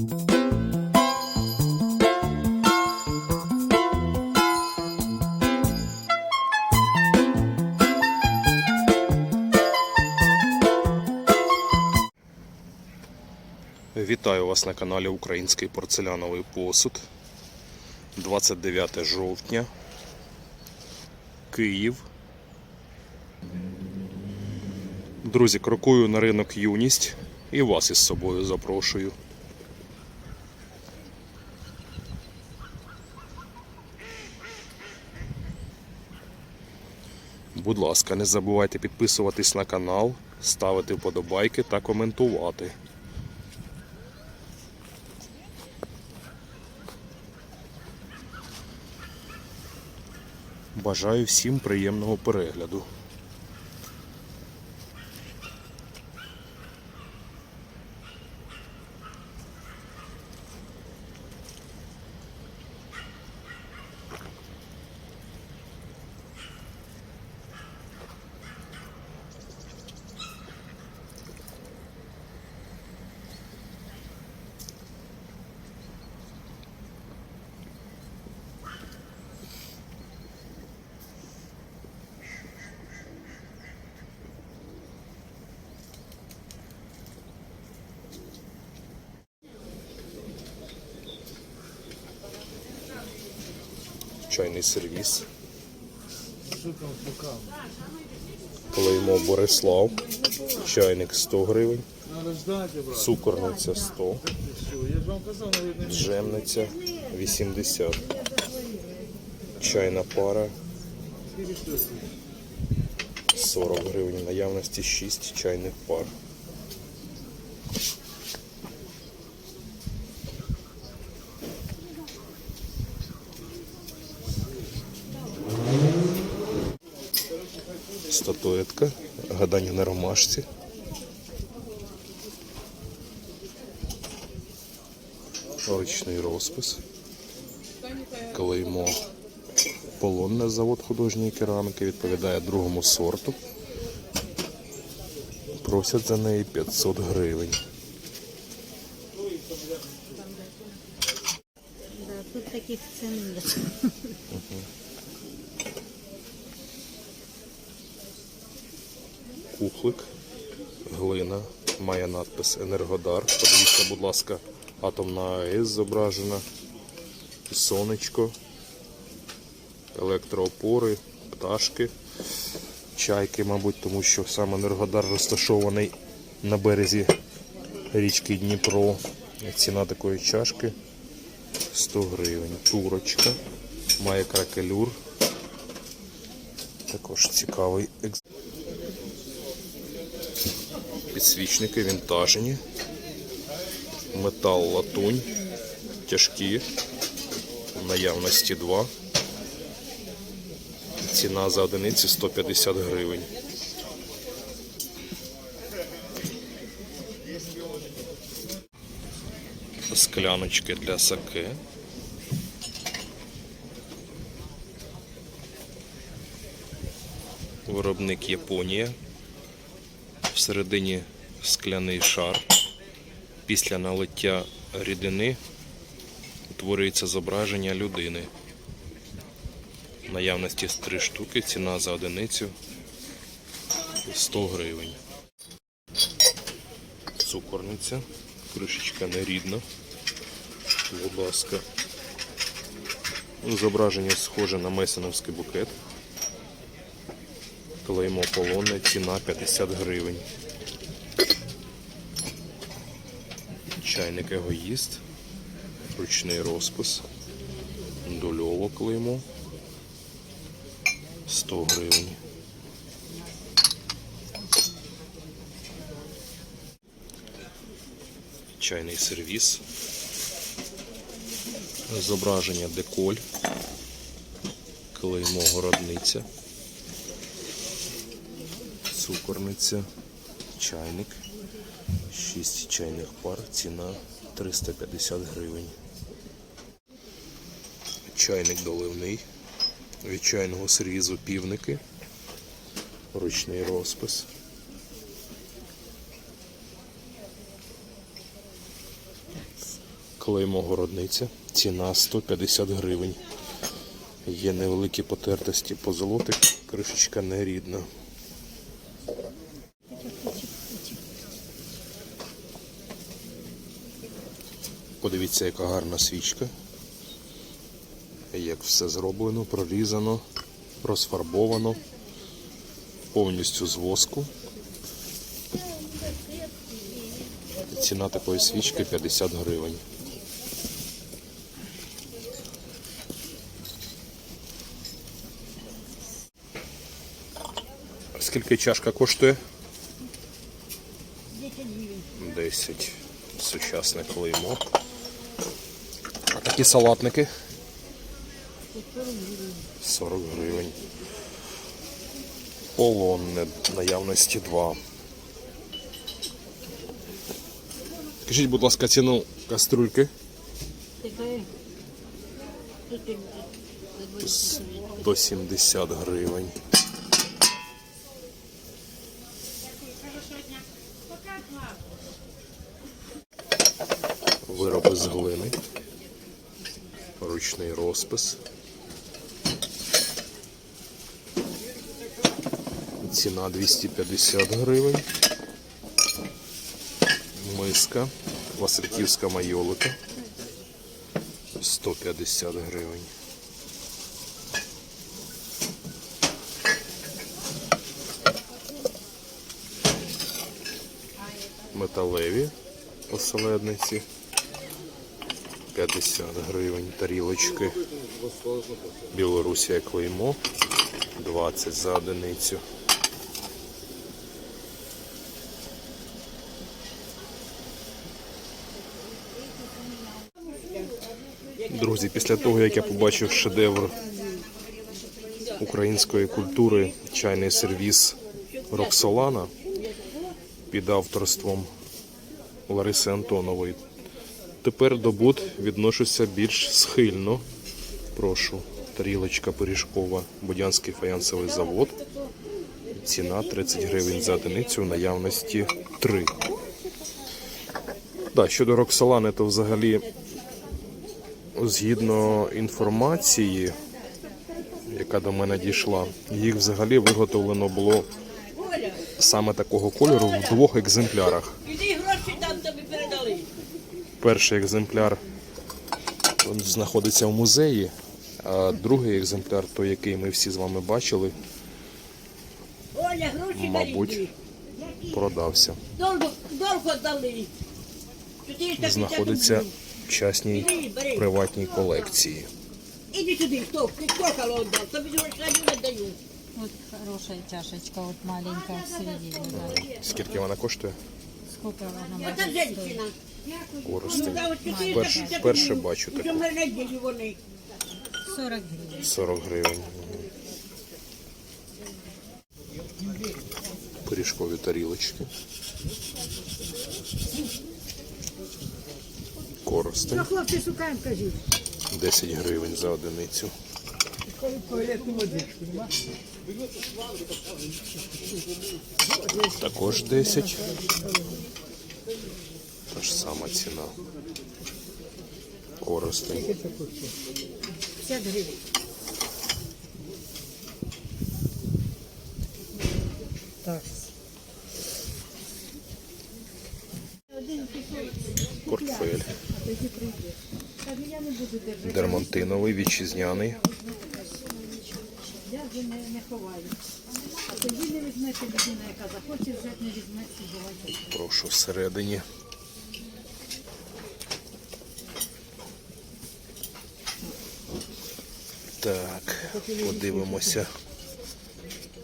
Вітаю вас на каналі Український порцеляновий посуд. 29 жовтня. Київ. Друзі, крокую на ринок юність і вас із собою запрошую. Будь ласка, не забувайте підписуватись на канал, ставити вподобайки та коментувати. Бажаю всім приємного перегляду. Чайний сервіс. Клеймо Борислав. Чайник 100 гривень. Цукорниця 100. Все, я ж вам казав, навіть не Джемниця 80. Чайна пара 40 гривень. Наявності 6 чайних пар. Статуетка. Гадання на ромашці. Ручний розпис. Клеймо Полонне завод художньої кераміки відповідає другому сорту. Просять за неї 500 гривень. Тут таких цен Кухлик, глина, має надпис Енергодар. Подивіться, будь ласка, атомна АЕС зображена, сонечко, електроопори, пташки, чайки, мабуть, тому що сам Енергодар розташований на березі річки Дніпро. Ціна такої чашки 100 гривень. Турочка, має кракелюр. Також цікавий екземпляр. Підсвічники вінтажні. Метал латунь. Тяжкі. В наявності 2. Ціна за одиницю 150 гривень. Скляночки для саке. Виробник Японія. Всередині скляний шар. Після налиття рідини утворюється зображення людини. Наявності з три штуки, ціна за одиницю 100 гривень. Цукорниця, кришечка нерідна. Будь ласка. Зображення схоже на месеновський букет. Клеймо полонне, ціна 50 гривень. Чайник егоїст, ручний розпис, дольово клеймо 100 гривень. Чайний сервіс. Зображення деколь, клеймо городниця цукорниця, чайник, 6 чайних пар, ціна 350 гривень. Чайник доливний, від чайного срізу півники, ручний розпис. Клеймо городниця. Ціна 150 гривень. Є невеликі потертості позолотик, кришечка не Подивіться, яка гарна свічка. Як все зроблено, прорізано, розфарбовано, повністю з воску. Ціна такої свічки 50 гривень. Скільки чашка коштує? 10. Сучасне клеймо. Такі салатники? 40 гривень. Полонне наявності 2. Скажіть, будь ласка, ціну каструльки 170 гривень. Вироби з глини. Ручний розпис. Ціна 250 гривень. Миска. Васильківська майолика. 150 гривень. металеві оселедниці. 50 гривень тарілочки. Білорусія клеймо. 20 за одиницю. Друзі, після того, як я побачив шедевр української культури, чайний сервіс Роксолана під авторством Лариси Антонової. Тепер до бут відношуся більш схильно. Прошу, тарілочка пиріжкова, Будянський фаянсовий завод. Ціна 30 гривень за одиницю, наявності 3. Да, щодо Роксолани, то взагалі, згідно інформації, яка до мене дійшла, їх взагалі виготовлено було саме такого кольору в двох екземплярах. Іди гроші там тобі передали. Перший екземпляр знаходиться в музеї, а другий екземпляр, той, який ми всі з вами бачили, Мабуть. продався. Долго, довго дали. 450 Знаходиться в частній приватній колекції. Іди сюди, хто? Кокало віддав, тобі не даю. Хорошая чашечка, вот маленькая в Скільки вона коштує? Сколько она Ота может стоить? женщина. Користень. Да, от 450 Перш- перше бачу таку. Вони. 40 гривен. 40 гривень. Пиріжкові тарілочки. Коростень. Хлопці, шукаємо, кажіть. 10 гривень за одиницю. Також 10. Та ж сама ціна. Коростень. 50 гривень. Так. Портфель. Дермантиновий, вітчизняний. Я вже не, ховаю. А тоді не візьмете людина, яка захоче взяти, не візьметься, буває. Прошу всередині. Так, подивимося.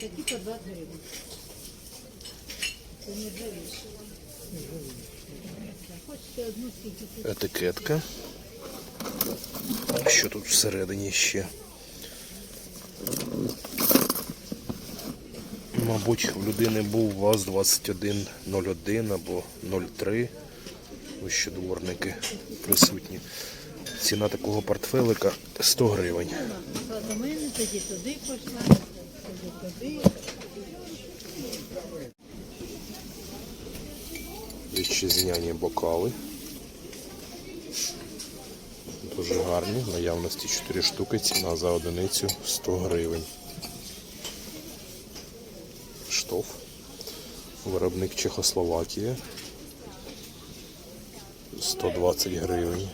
Такі по 20 гривень. Це не. Хочете одну скільки? Етикетка. Що тут всередині ще? Мабуть, в людини був ВАЗ-2101 або 03. Ось ще дворники присутні. Ціна такого портфелика 100 гривень. Вітчизняні бокали. Дуже гарні. Наявності 4 штуки. Ціна за одиницю 100 гривень. Штоф. Виробник Чехословакія. 120 гривень.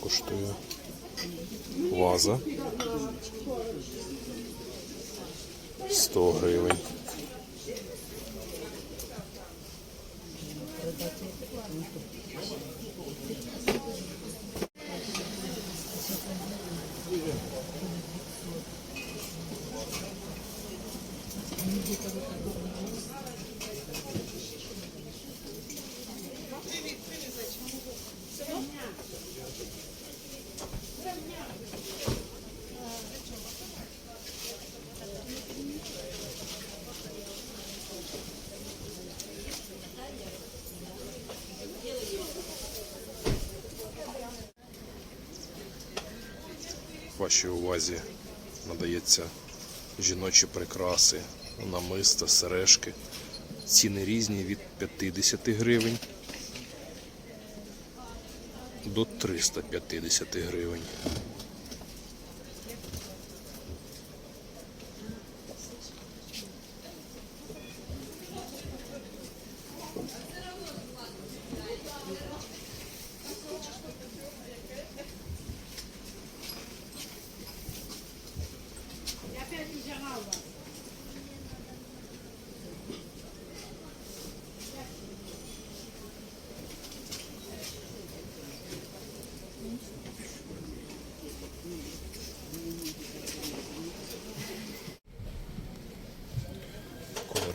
Коштує. Ваза. 100 гривень. Вашій увазі надається жіночі прикраси, намиста, сережки. Ціни різні від 50 гривень до 350 гривень.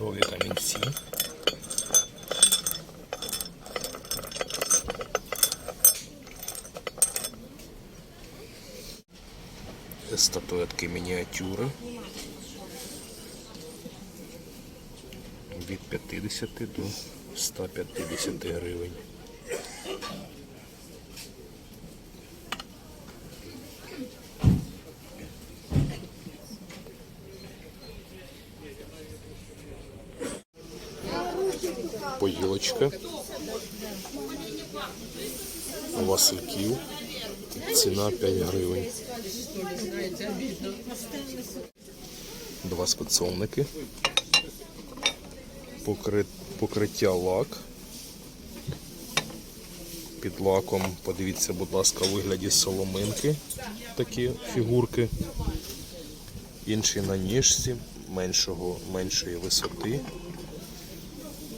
Кольорові С. Статуетки мініатюри. Від 50 до 150 гривень. Поїлочка. Васильків. Ціна 5 гривень. Два спецовники. Покриття лак. Під лаком, подивіться, будь ласка, вигляді соломинки. Такі фігурки. Інший на ніжці, меншого, меншої висоти.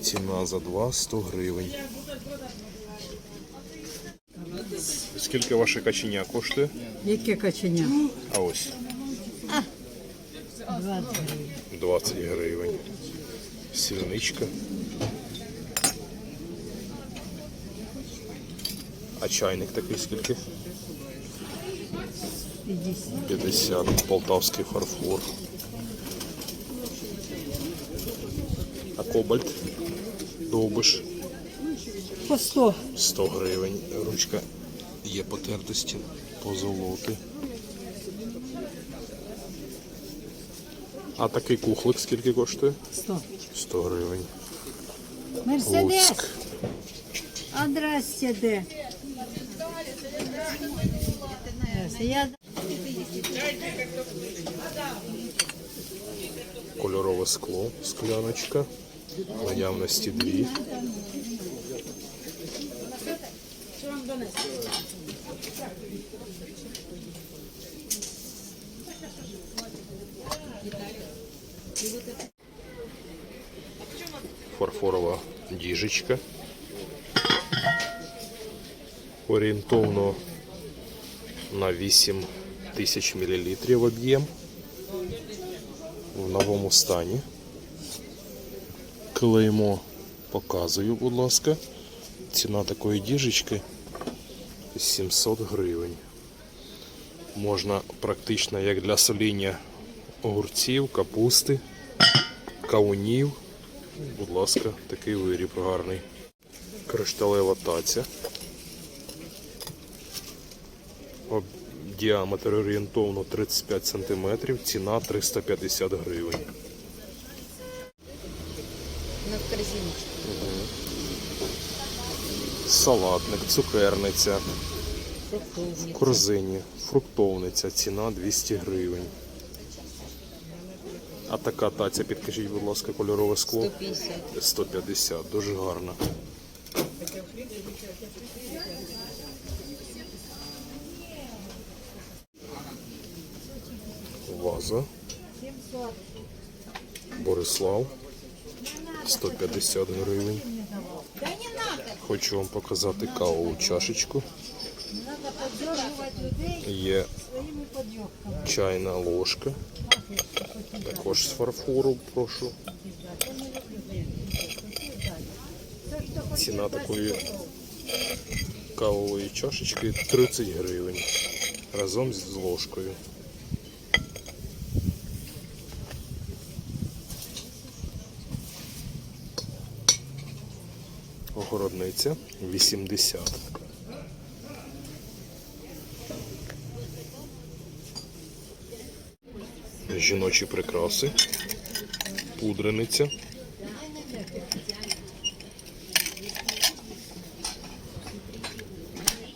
Ціна за два 100 гривень. Скільки ваше каченя коштує? Яке каченя? А ось 20 гривень. 20 гривень. Сільничка. А чайник такий скільки? 50. 50. Полтавський фарфор. А кобальт? Довбиш? По 100. 100 гривень. Ручка є потертості, позолоти. А такий кухлик скільки коштує? 100. 100 гривень. Мерседес. Луцьк. А здрасте, де? Я Кольорове скло, скляночка. В Наявності дві. Фарфорова діжечка. Орієнтовно на 8 тисяч мл об'єм в новому стані. Клеймо показую, будь ласка. Ціна такої діжечки 700 гривень. Можна практично як для соління огурців, капусти, кавунів. Будь ласка, такий виріб гарний. Кришталева таця. Діаметр орієнтовно 35 см, ціна 350 гривень. На корзиночку. Салатник, цукерниця. В корзині фруктовниця, ціна 200 гривень. А така таця, підкажіть, будь ласка, кольорове скло 150. 150, дуже гарна. Ваза. Борислав. 150 гривень. Хочу вам показати кавову чашечку. Є чайна ложка. Також з фарфору, прошу. Ціна такої кавової чашечки 30 гривень разом з ложкою. Огородниця 80. Жіночі прикраси. Пудрениця.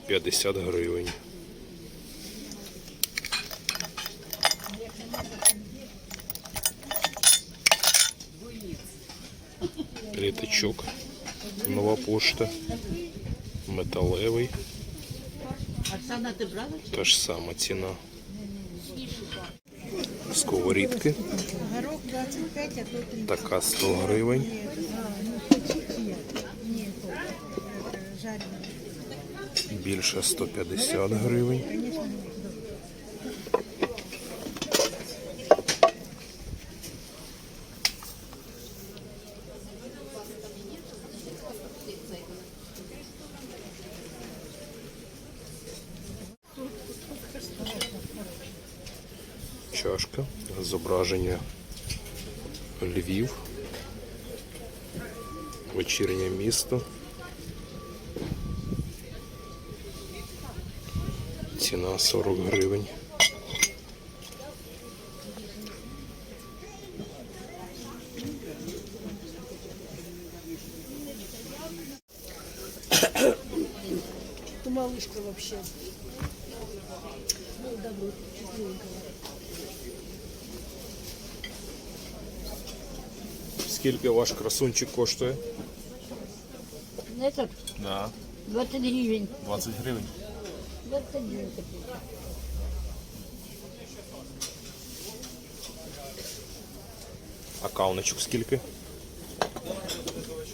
П'ятдесят гривень. Літачок. Нова пошта. Металевий. Та ж сама ціна. Сковорідки. Горох 25, а то 30. Така 100 гривень. Більше 150 гривень. Чашка, зображення Львів, вечірнє місто. Ціна 40 гривень. Ты малышка вообще. Скільки ваш красунчик коштує? Этот Да. 20 гривень. 20 гривень. 20 гривень такий. А кауночок скільки?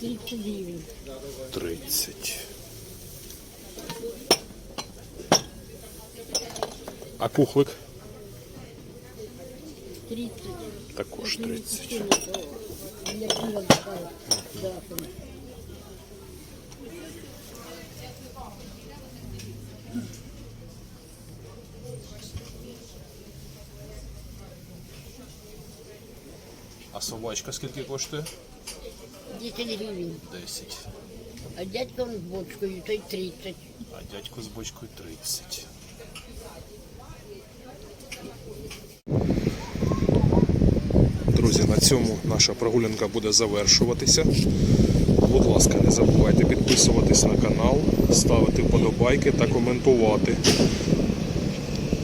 30 гривень. 30. А кухлик? 30. Також 30. Я пиво достала. Да, там. А собачка скільки коштує? 10 гривень. 10. А дядька он з бочкою, той 30. А дядько з бочкою 30. Друзі, на цьому наша прогулянка буде завершуватися. Будь ласка, не забувайте підписуватись на канал, ставити вподобайки та коментувати.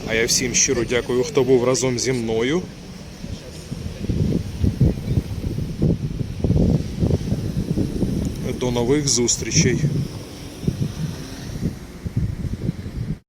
А я всім щиро дякую, хто був разом зі мною. До нових зустрічей!